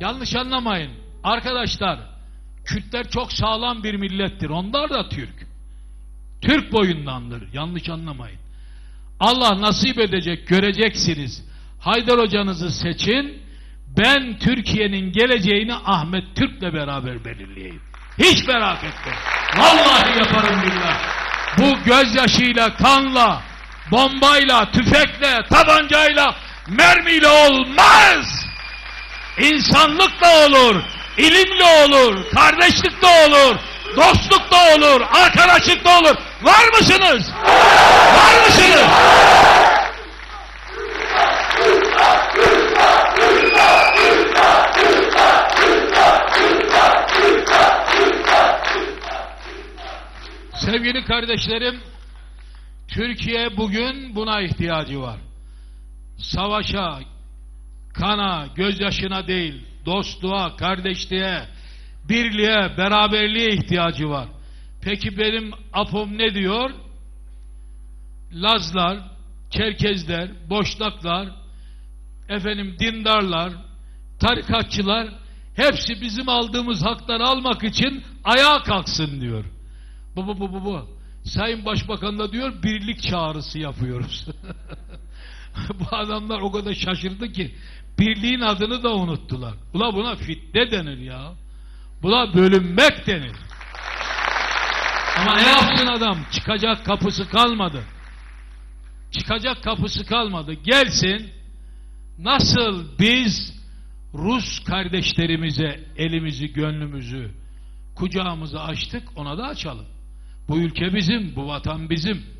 Yanlış anlamayın. Arkadaşlar, Kürtler çok sağlam bir millettir. Onlar da Türk. Türk boyundandır. Yanlış anlamayın. Allah nasip edecek, göreceksiniz. Haydar hocanızı seçin. Ben Türkiye'nin geleceğini Ahmet Türk'le beraber belirleyeyim. Hiç merak etme. Vallahi yaparım billah. Bu gözyaşıyla, kanla, bombayla, tüfekle, tabancayla, mermiyle olmaz. İnsanlıkla olur, ilimle olur, kardeşlikle olur, dostlukla olur, arkadaşlıkla olur. Var mısınız? Var mısınız? Sevgili kardeşlerim, Türkiye bugün buna ihtiyacı var. Savaşa, kana, gözyaşına değil, dostluğa, kardeşliğe, birliğe, beraberliğe ihtiyacı var. Peki benim apom ne diyor? Lazlar, Çerkezler, Boşnaklar, efendim dindarlar, tarikatçılar hepsi bizim aldığımız hakları almak için ayağa kalksın diyor. Bu bu bu bu bu. Sayın Başbakan da diyor birlik çağrısı yapıyoruz. bu adamlar o kadar şaşırdı ki birliğin adını da unuttular. Ula buna fitne denir ya. Buna bölünmek denir. Ama ne yapsın adam? Çıkacak kapısı kalmadı. Çıkacak kapısı kalmadı. Gelsin nasıl biz Rus kardeşlerimize elimizi, gönlümüzü, kucağımızı açtık ona da açalım. Bu ülke bizim, bu vatan bizim.